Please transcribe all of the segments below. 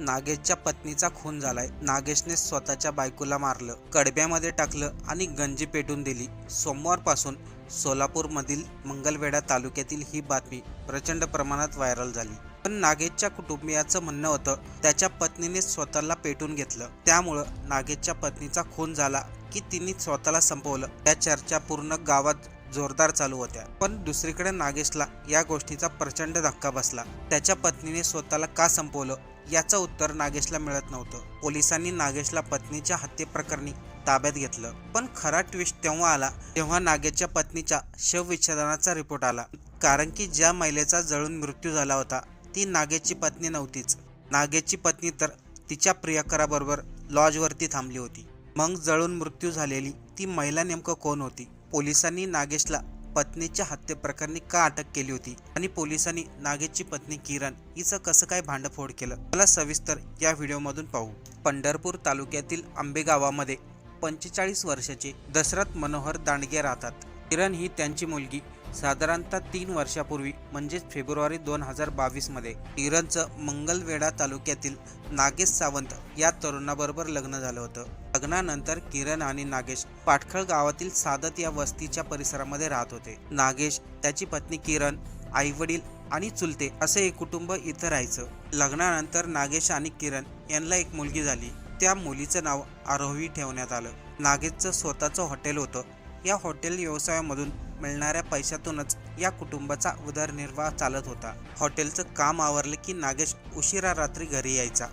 नागेशच्या पत्नीचा खून झालाय. नागेशने स्वतःच्या बायकोला मारलं कडब्यामध्ये टाकलं आणि गंजी पेटून दिली. सोमवारपासून सोलापूरमधील मंगलवेढा तालुक्यातील ही बातमी प्रचंड प्रमाणात व्हायरल झाली. पण नागेशच्या कुटुंबियाचं म्हणणं होतं त्याच्या पत्नीने स्वतःला पेटून घेतलं. त्यामुळं नागेशच्या पत्नीचा खून झाला की तिने स्वतःला संपवलं. त्या चर्चा पूर्ण गावात जोरदार चालू होत्या. पण दुसरीकडे नागेशला या गोष्टीचा प्रचंड धक्का बसला. त्याच्या पत्नीने स्वतःला का संपवलं? याचं उत्तर नागेशला मिळत नव्हतं. पोलिसांनी नागेशला पत्नीच्या हत्येप्रकरणी ताब्यात घेतलं. पण खरा ट्विस्ट तेव्हा आला तेव्हा नागेशच्या पत्नीच्या शवविच्छेदनाचा रिपोर्ट आला. कारण की ज्या महिलेचा जळून मृत्यू झाला होता ती नागेशची पत्नी नव्हतीच. नागेशची पत्नी तर तिच्या प्रियकराबरोबर लॉजवरती थांबली होती. मग जळून मृत्यू झालेली ती महिला नेमकं कोण होती? पोलिसांनी नागेशला पत्नीच्या हत्येप्रकरणी का अटक केली होती? आणि पोलिसांनी नागेशची पत्नी किरण हिचं कसं काय भांडफोड केलं? मला सविस्तर या व्हिडिओमधून पाहू. पंढरपूर तालुक्यातील आंबे गावामध्ये पंचेचाळीस वर्षाचे दशरथ मनोहर दांडगे राहतात. किरण ही त्यांची मुलगी. साधारणतः तीन वर्षापूर्वी म्हणजेच फेब्रुवारी दोन हजार बावीसमध्ये किरणचं मंगलवेढा तालुक्यातील नागेश सावंत या तरुणाबरोबर लग्न झालं होतं. लग्नानंतर किरण आणि नागेश पाटखळ गावातील सादत या वस्तीच्या परिसरामध्ये राहत होते. नागेश त्याची पत्नी किरण आई वडील आणि चुलते असे एक कुटुंब इथं राहायचं. लग्नानंतर नागेश आणि किरण यांना एक मुलगी झाली. त्या मुलीचं नाव आरोही ठेवण्यात आलं. नागेशचं स्वतःचं हॉटेल होतं. या हॉटेल व्यवसायामधून मिळणाऱ्या पैशातूनच या कुटुंबाचा उदरनिर्वाह चालत होता. हॉटेलचं काम आवरलं की नागेश उशिरा रात्री घरी यायचा.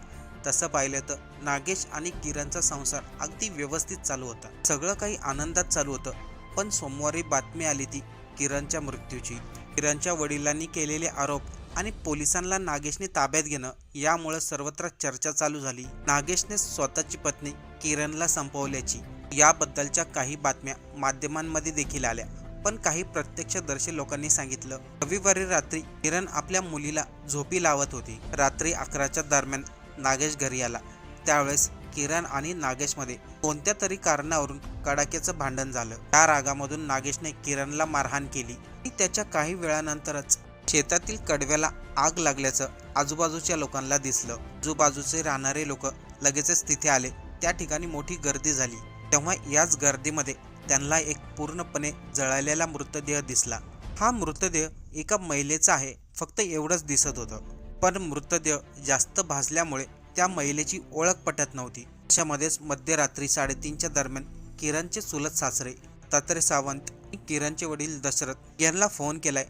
तसं पाहिलं तर नागेश आणि किरणचा संसार अगदी व्यवस्थित चालू होता. सगळं काही आनंदात चालू होतं पण सोमवारी बातमी आली ती किरणच्या मृत्यूची. किरणच्या वडिलांनी केलेले आरोप आणि पोलिसांना नागेशने ताब्यात घेणं यामुळे सर्वत्र चर्चा चालू झाली. नागेशने स्वतःची पत्नी किरणला संपवल्याची. याबद्दलच्या काही बातम्या माध्यमांमध्ये देखील आल्या. पण काही प्रत्यक्षदर्शी लोकांनी सांगितलं. रविवारी रात्री किरण आपल्या मुलीला झोपी लावत होती. रात्री अकराच्या दरम्यान नागेश घरी आला. त्यावेळेस किरण आणि नागेशमध्ये कोणत्या तरी कारणावरून कडाक्याचं भांडण झालं. त्या रागामधून नागेशने किरणला मारहाण केली. आणि त्याच्या काही वेळानंतरच शेतातील कडव्याला आग लागल्याचं आजूबाजूच्या लोकांना दिसलं. आजूबाजूचे राहणारे लोक लगेचच तिथे आले. त्या ठिकाणी मोठी गर्दी झाली. तेव्हा याच गर्दीमध्ये त्यांना एक पूर्णपणे जळालेला मृतदेह दिसला. हा मृतदेह एका महिलेचा आहे फक्त एवढंच दिसत होतं. पण मृतदेह जास्त भाजल्यामुळे त्या महिलेची ओळख पटत नव्हती. अशामध्येच मध्यरात्री साडेतीनच्या दरम्यान किरणचे चुलत सासरे तात्रे सावंत किरणचे वडील दशरथ यांना फोन केलाय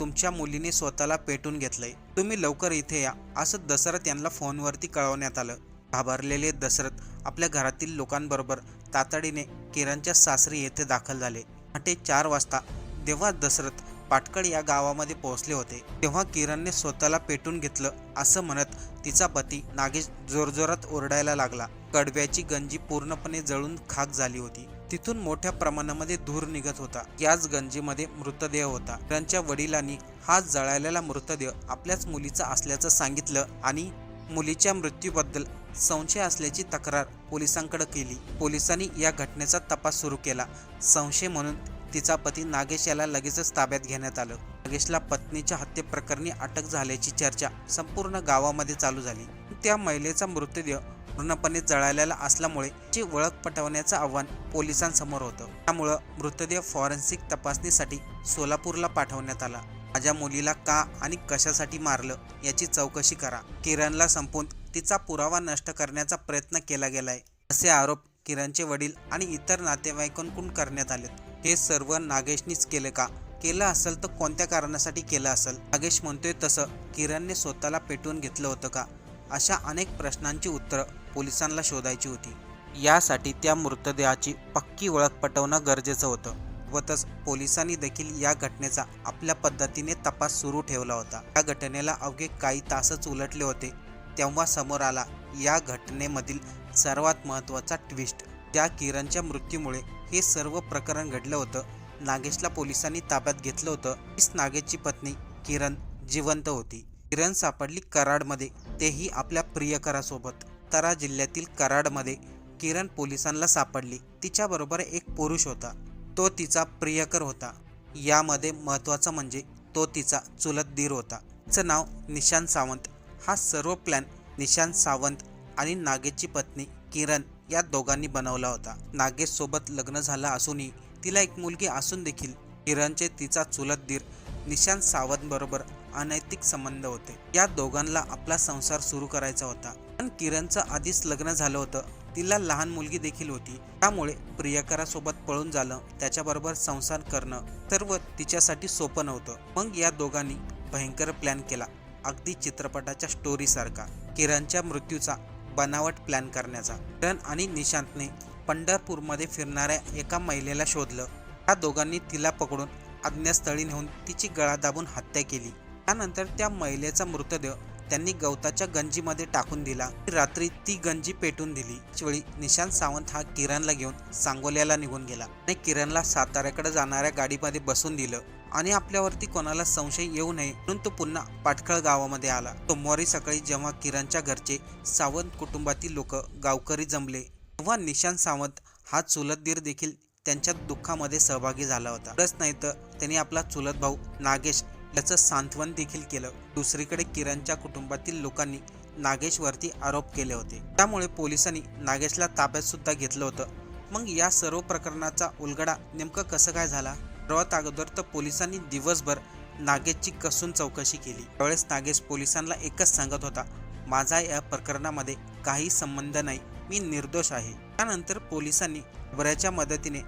तुमच्या मुलीने स्वतःला पेटून घेतलंय. तुम्ही लवकर इथे या असं दशरथ यांना फोनवरती कळवण्यात आलं. घाबरलेले दशरथ आपल्या घरातील लोकांबरोबर तातडीने किरणच्या सासरी येथे दाखल झाले. पहाटे चार वाजता तेव्हा दशरथ पाटकळ या गावामध्ये पोहोचले होते तेव्हा किरणने स्वतःला पेटून घेतलं असं म्हणत तिचा पती नागेश जोरजोरात ओरडायला लागला. कडव्याची गंजी पूर्णपणे जळून खाक झाली होती. तिथून मोठ्या प्रमाणामध्ये धूर निघत होता. याच गंजीमध्ये मृतदेह होता. किरणच्या वडिलांनी हा जळालेला मृतदेह आपल्याच मुलीचा असल्याचं सांगितलं आणि मुलीच्या मृत्यूबद्दल संशय असल्याची तक्रार पोलिसांकडे केली. पोलिसांनी या घटनेचा तपास सुरू केला. संशय म्हणून तिचा पती नागेश याला लगेचच ताब्यात घेण्यात आलं. नागेशला पत्नीच्या हत्येप्रकरणी अटक झाल्याची चर्चा संपूर्ण गावामध्ये चालू झाली. त्या महिलेचा मृतदेह पूर्णपणे जळालेला असल्यामुळे ची ओळख पटवण्याचं आव्हान पोलिसांसमोर होतं. त्यामुळं मृतदेह फॉरेन्सिक तपासणीसाठी सोलापूरला पाठवण्यात आला. माझ्या मुलीला का आणि कशासाठी मारलं याची चौकशी करा. किरणला संपून तिचा पुरावा नष्ट करण्याचा प्रयत्न केला गेलाय असे आरोप किरणचे वडील आणि इतर नातेवाईकांकडून करण्यात आलेत. हे सर्व नागेशनीच केले का? केलं असेल तर कोणत्या कारणासाठी केलं असेल? नागेश म्हणतोय तसं किरणने स्वतःला पेटवून घेतलं होतं का? अशा अनेक प्रश्नांची उत्तरं पोलिसांना शोधायची होती. यासाठी त्या मृतदेहाची पक्की ओळख पटवणं गरजेचं होतं व तस पोलिसांनी देखील या घटनेचा आपल्या पद्धतीने तपास सुरू ठेवला होता. या घटनेला अवघे काही तासच उलटले होते. तेव्हा समोर आला. या घटनेमधील सर्वात महत्त्वाचा ट्विस्ट त्या किरणच्या मृत्यूमुळे हे सर्व प्रकरण घडलं होतं. नागेशला पोलिसांनी ताब्यात घेतलं होतं. तीच नागेशची पत्नी किरण जिवंत होती. किरण सापडली कराडमध्ये. तेही आपल्या प्रियकरासोबत. तरा जिल्ह्यातील कराडमध्ये किरण पोलिसांना सापडली. तिच्याबरोबर एक पुरुष होता. तो तिचा प्रियकर होता. यामध्ये महत्त्वाचं म्हणजे तो तिचा चुलत दीर होता. तिचं नाव निशांत सावंत. हा सर्व प्लॅन निशांत सावंत आणि नागेशची पत्नी किरण या दोघांनी बनवला होता. नागेश सोबत लग्न झालं असूनही तिला एक मुलगी असून देखील किरणचे तिचा चुलत दीर निशांत सावंत बरोबर अनैतिक संबंध होते. या दोघांना आपला संसार सुरू करायचा होता. पण किरणचं आधीच लग्न झालं होतं. तिला लहान मुलगी देखील होती. त्यामुळे प्रियकरासोबत पळून झालं त्याच्याबरोबर संसार करणं सर्व तिच्यासाठी सोपं नव्हतं. मग या दोघांनी भयंकर प्लॅन केला. अगदी चित्रपटाच्या स्टोरीसारखा किरणच्या मृत्यूचा बनावट प्लॅन करण्याचा. किरण आणि निशांतने पंढरपूरमध्ये फिरणाऱ्या एका महिलेला शोधलं. त्या दोघांनी तिला पकडून अज्ञास्थळी नेऊन तिची गळा दाबून हत्या केली. त्यानंतर त्या महिलेचा मृतदेह त्यांनी गवताच्या गंजीमध्ये टाकून दिला. रात्री ती गंजी पेटून दिली. वेळी निशांत सावंत हा किरणला घेऊन सांगोल्याला निघून गेला आणि किरणला साताऱ्याकडे जाणाऱ्या गाडीमध्ये बसून दिलं. आणि आपल्यावरती कोणाला संशय येऊ नये म्हणून तो पुन्हा पाटखळ गावामध्ये आला. सोमवारी सकाळी जेव्हा किरणच्या घरचे सावंत कुटुंबातील लोक गावकरी जमले तेव्हा निशांत सावंत हा चुलत दीर देखील त्यांच्या दुःखामध्ये सहभागी झाला होता. एवढंच नाही तर त्यांनी आपला चुलत भाऊ नागेश याचं सांत्वन देखील केलं. दुसरीकडे किरणच्या कुटुंबातील लोकांनी नागेशवरती आरोप केले होते. त्यामुळे पोलिसांनी नागेशला ताब्यात सुद्धा घेतलं होतं. मग या सर्व प्रकरणाचा उलगडा नेमकं कसं काय झाला? सर्वात अगोदर तर पोलिसांनी दिवसभर नागेशची कसून चौकशी केली. त्यावेळेस नागेश पोलिसांना एकच सांगत होता माझा या प्रकरणामध्ये काही संबंध नाही मी निर्दोष आहे. त्यानंतर पोलिसांनी बऱ्याच्या मदतीने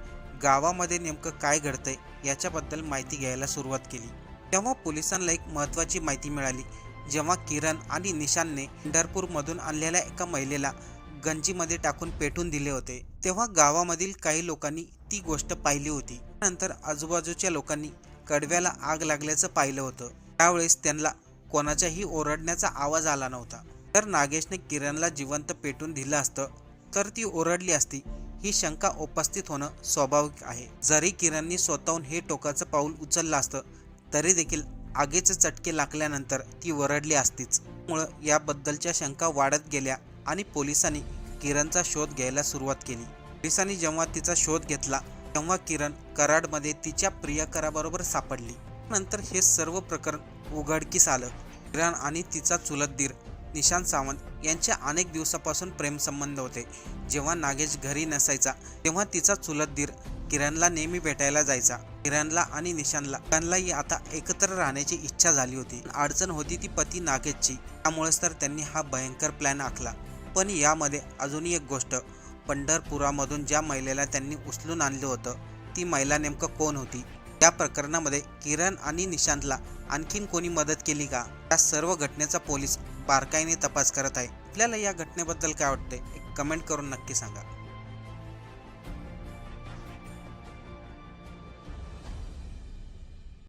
गावामध्ये नेमकं काय घडतंय याच्याबद्दल माहिती घ्यायला सुरुवात केली. तेव्हा पोलिसांना एक महत्त्वाची माहिती मिळाली जेव्हा किरण आणि निशानने पंढरपूरमधून आणलेल्या एका महिलेला गंजीमध्ये टाकून पेटून दिले होते. तेव्हा गावामधील काही लोकांनी ती गोष्ट पाहिली होती. नंतर आजूबाजूच्या लोकांनी कडव्याला आग लागल्याचं पाहिलं होतं. त्यावेळेस त्यांना कोणाच्याही ओरडण्याचा आवाज आला नव्हता. तर नागेशने किरणला जिवंत पेटून दिलं असतं तर ती ओरडली असती ही शंका उपस्थित होणं स्वाभाविक आहे. जरी किरणनी स्वतःहून हे टोकाचं पाऊल उचललं असतं तरी देखील आगीचे चटके लागल्यानंतर ती वरडली असतीच. मुळं याबद्दलच्या शंका वाढत गेल्या आणि पोलिसांनी किरणचा शोध घ्यायला सुरुवात केली. पोलिसांनी जेव्हा तिचा शोध घेतला तेव्हा किरण कराडमध्ये तिच्या प्रियकराबरोबर सापडली. नंतर हे सर्व प्रकरण उघडकीस आलं. किरण आणि तिचा चुलत दीर निशांत सावंत यांचे अनेक दिवसापासून प्रेमसंबंध होते. जेव्हा नागेश घरी नसायचा तेव्हा तिचा चुलत दीर किरणला नेहमी भेटायला जायचा. किरणला आणि निशांतला किरणलाही आता एकत्र राहण्याची इच्छा झाली होती. अडचण होती ती पती नागेशची. त्यामुळेच तर त्यांनी हा भयंकर प्लॅन आखला. पण यामध्ये अजूनही एक गोष्ट पंढरपुरामधून ज्या महिलेला त्यांनी उचलून आणलं होतं ती महिला नेमकं कोण होती? या प्रकरणामध्ये किरण आणि निशांतला आणखीन कोणी मदत केली का? या सर्व घटनेचा पोलीस बारकाईने तपास करत आहे. आपल्याला या घटनेबद्दल काय वाटते कमेंट करून नक्की सांगा.